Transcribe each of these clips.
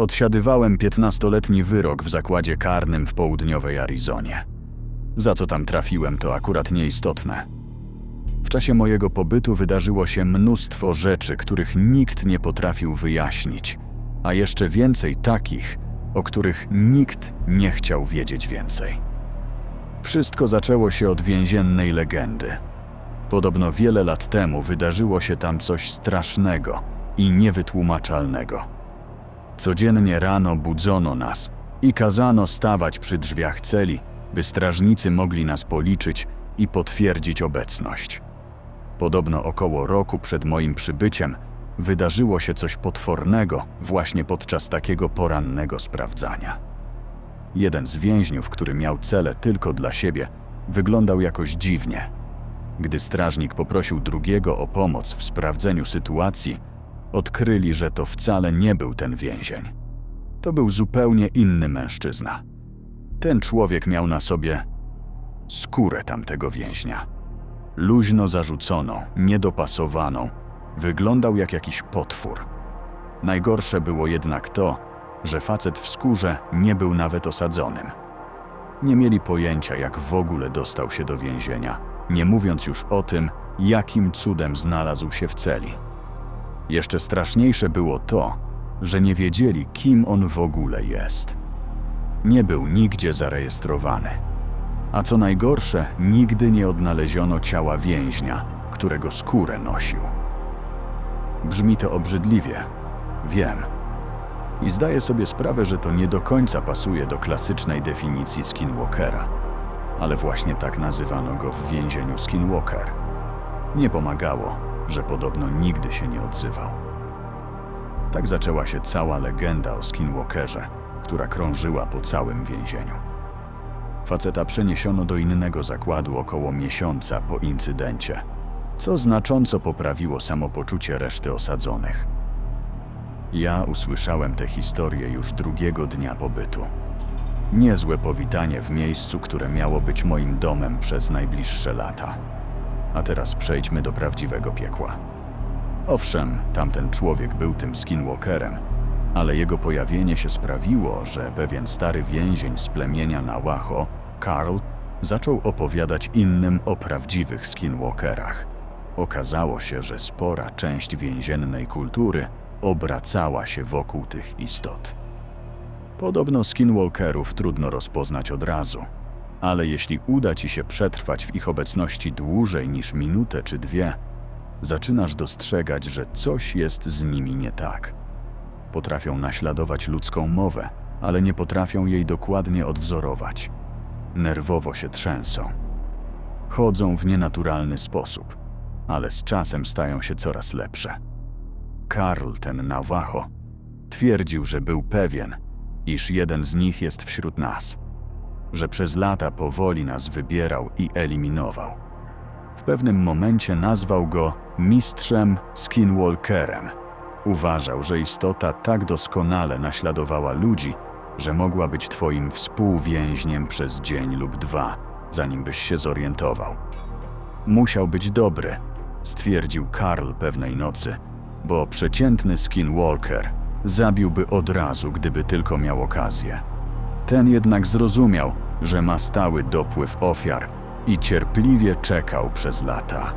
Odsiadywałem 15-letni wyrok w zakładzie karnym w południowej Arizonie. Za co tam trafiłem, to akurat nieistotne. W czasie mojego pobytu wydarzyło się mnóstwo rzeczy, których nikt nie potrafił wyjaśnić, a jeszcze więcej takich, o których nikt nie chciał wiedzieć więcej. Wszystko zaczęło się od więziennej legendy. Podobno wiele lat temu wydarzyło się tam coś strasznego i niewytłumaczalnego. Codziennie rano budzono nas i kazano stawać przy drzwiach celi, by strażnicy mogli nas policzyć i potwierdzić obecność. Podobno około roku przed moim przybyciem wydarzyło się coś potwornego właśnie podczas takiego porannego sprawdzania. Jeden z więźniów, który miał cele tylko dla siebie, wyglądał jakoś dziwnie. Gdy strażnik poprosił drugiego o pomoc w sprawdzeniu sytuacji, odkryli, że to wcale nie był ten więzień. To był zupełnie inny mężczyzna. Ten człowiek miał na sobie skórę tamtego więźnia. Luźno zarzuconą, niedopasowaną, wyglądał jak jakiś potwór. Najgorsze było jednak to, że facet w skórze nie był nawet osadzonym. Nie mieli pojęcia, jak w ogóle dostał się do więzienia, nie mówiąc już o tym, jakim cudem znalazł się w celi. Jeszcze straszniejsze było to, że nie wiedzieli, kim on w ogóle jest. Nie był nigdzie zarejestrowany. A co najgorsze, nigdy nie odnaleziono ciała więźnia, którego skórę nosił. Brzmi to obrzydliwie, wiem. I zdaję sobie sprawę, że to nie do końca pasuje do klasycznej definicji skinwalkera. Ale właśnie tak nazywano go w więzieniu skinwalker. Nie pomagało, że podobno nigdy się nie odzywał. Tak zaczęła się cała legenda o skinwalkerze, która krążyła po całym więzieniu. Faceta przeniesiono do innego zakładu około miesiąca po incydencie, co znacząco poprawiło samopoczucie reszty osadzonych. Ja usłyszałem tę historię już drugiego dnia pobytu. Niezłe powitanie w miejscu, które miało być moim domem przez najbliższe lata. A teraz przejdźmy do prawdziwego piekła. Owszem, tamten człowiek był tym skinwalkerem, ale jego pojawienie się sprawiło, że pewien stary więzień z plemienia Nawaho, Karl, zaczął opowiadać innym o prawdziwych skinwalkerach. Okazało się, że spora część więziennej kultury obracała się wokół tych istot. Podobno skinwalkerów trudno rozpoznać od razu, ale jeśli uda ci się przetrwać w ich obecności dłużej niż minutę czy dwie, zaczynasz dostrzegać, że coś jest z nimi nie tak. Potrafią naśladować ludzką mowę, ale nie potrafią jej dokładnie odwzorować. Nerwowo się trzęsą. Chodzą w nienaturalny sposób, ale z czasem stają się coraz lepsze. Karl, ten Navajo, twierdził, że był pewien, iż jeden z nich jest wśród nas, że przez lata powoli nas wybierał i eliminował. W pewnym momencie nazwał go mistrzem Skinwalkerem. Uważał, że istota tak doskonale naśladowała ludzi, że mogła być twoim współwięźniem przez dzień lub dwa, zanim byś się zorientował. Musiał być dobry, stwierdził Karl pewnej nocy, bo przeciętny skinwalker zabiłby od razu, gdyby tylko miał okazję. Ten jednak zrozumiał, że ma stały dopływ ofiar i cierpliwie czekał przez lata.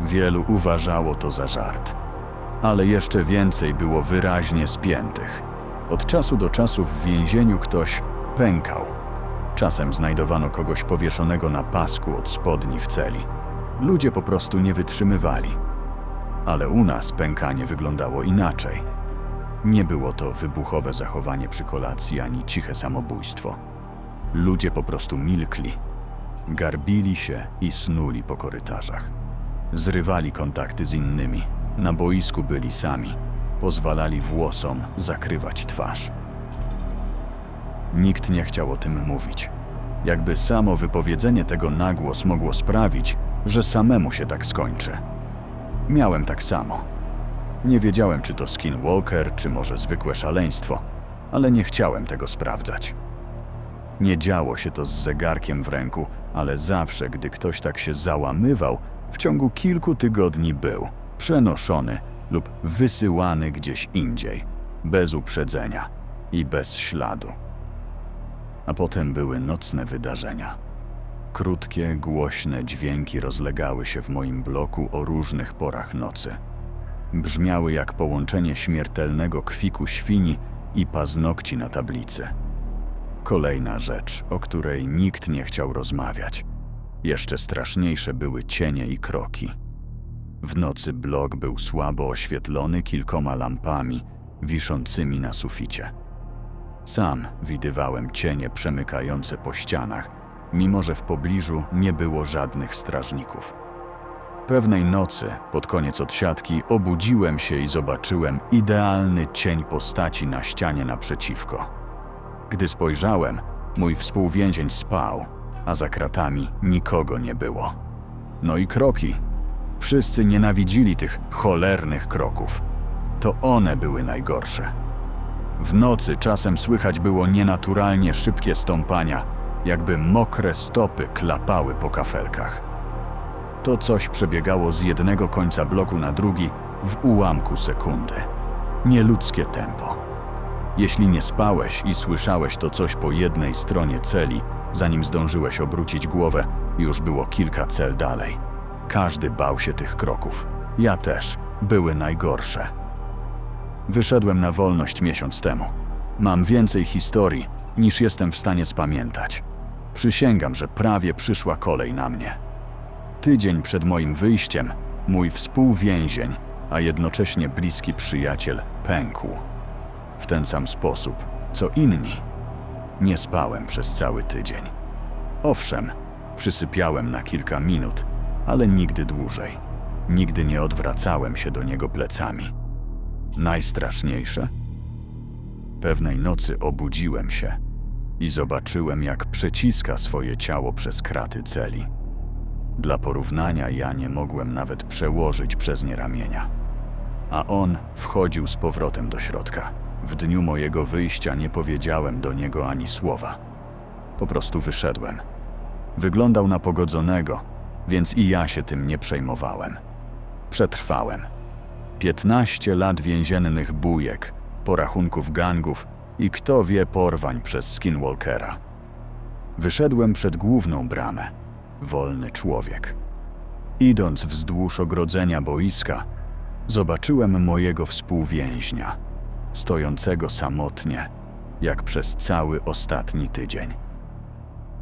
Wielu uważało to za żart, ale jeszcze więcej było wyraźnie spiętych. Od czasu do czasu w więzieniu ktoś pękał. Czasem znajdowano kogoś powieszonego na pasku od spodni w celi. Ludzie po prostu nie wytrzymywali. Ale u nas pękanie wyglądało inaczej. Nie było to wybuchowe zachowanie przy kolacji ani ciche samobójstwo. Ludzie po prostu milkli, garbili się i snuli po korytarzach. Zrywali kontakty z innymi, na boisku byli sami, pozwalali włosom zakrywać twarz. Nikt nie chciał o tym mówić. Jakby samo wypowiedzenie tego na głos mogło sprawić, że samemu się tak skończy. Miałem tak samo. Nie wiedziałem, czy to skinwalker, czy może zwykłe szaleństwo, ale nie chciałem tego sprawdzać. Nie działo się to z zegarkiem w ręku, ale zawsze, gdy ktoś tak się załamywał, w ciągu kilku tygodni był przenoszony lub wysyłany gdzieś indziej. bez uprzedzenia i bez śladu. A potem były nocne wydarzenia. Krótkie, głośne dźwięki rozlegały się w moim bloku o różnych porach nocy. Brzmiały jak połączenie śmiertelnego kwiku świni i paznokci na tablicy. Kolejna rzecz, o której nikt nie chciał rozmawiać. Jeszcze straszniejsze były cienie i kroki. W nocy blok był słabo oświetlony kilkoma lampami wiszącymi na suficie. Sam widywałem cienie przemykające po ścianach, mimo że w pobliżu nie było żadnych strażników. Pewnej nocy, pod koniec odsiadki, obudziłem się i zobaczyłem idealny cień postaci na ścianie naprzeciwko. Gdy spojrzałem, mój współwięzień spał, a za kratami nikogo nie było. No i kroki. Wszyscy nienawidzili tych cholernych kroków. To one były najgorsze. W nocy czasem słychać było nienaturalnie szybkie stąpania, jakby mokre stopy klapały po kafelkach. To coś przebiegało z jednego końca bloku na drugi w ułamku sekundy. Nieludzkie tempo. Jeśli nie spałeś i słyszałeś to coś po jednej stronie celi, zanim zdążyłeś obrócić głowę, już było kilka cel dalej. Każdy bał się tych kroków. Ja też. Były najgorsze. Wyszedłem na wolność miesiąc temu. Mam więcej historii, niż jestem w stanie spamiętać. Przysięgam, że prawie przyszła kolej na mnie. Tydzień przed moim wyjściem, mój współwięzień, a jednocześnie bliski przyjaciel, pękł. W ten sam sposób, co inni. Nie spałem przez cały tydzień. Owszem, przysypiałem na kilka minut, ale nigdy dłużej. Nigdy nie odwracałem się do niego plecami. Najstraszniejsze? Pewnej nocy obudziłem się i zobaczyłem, jak przeciska swoje ciało przez kraty celi. Dla porównania ja nie mogłem nawet przełożyć przez nie ramienia. A on wchodził z powrotem do środka. W dniu mojego wyjścia nie powiedziałem do niego ani słowa. Po prostu wyszedłem. Wyglądał na pogodzonego, więc i ja się tym nie przejmowałem. Przetrwałem. 15 lat więziennych bujek, porachunków gangów i kto wie porwań przez Skinwalkera. Wyszedłem przed główną bramę. Wolny człowiek. Idąc wzdłuż ogrodzenia boiska, zobaczyłem mojego współwięźnia, stojącego samotnie, jak przez cały ostatni tydzień.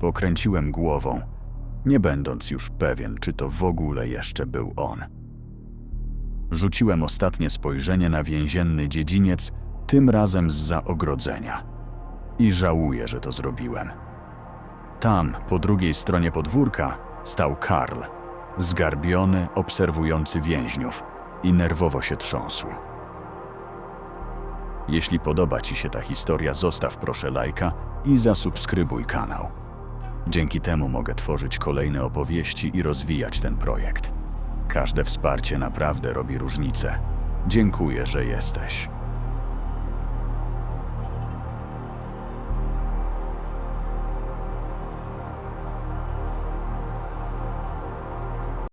Pokręciłem głową, nie będąc już pewien, czy to w ogóle jeszcze był on. Rzuciłem ostatnie spojrzenie na więzienny dziedziniec, tym razem zza ogrodzenia. I żałuję, że to zrobiłem. Tam, po drugiej stronie podwórka, stał Karl, zgarbiony, obserwujący więźniów i nerwowo się trząsł. Jeśli podoba Ci się ta historia, zostaw proszę lajka i zasubskrybuj kanał. Dzięki temu mogę tworzyć kolejne opowieści i rozwijać ten projekt. Każde wsparcie naprawdę robi różnicę. Dziękuję, że jesteś.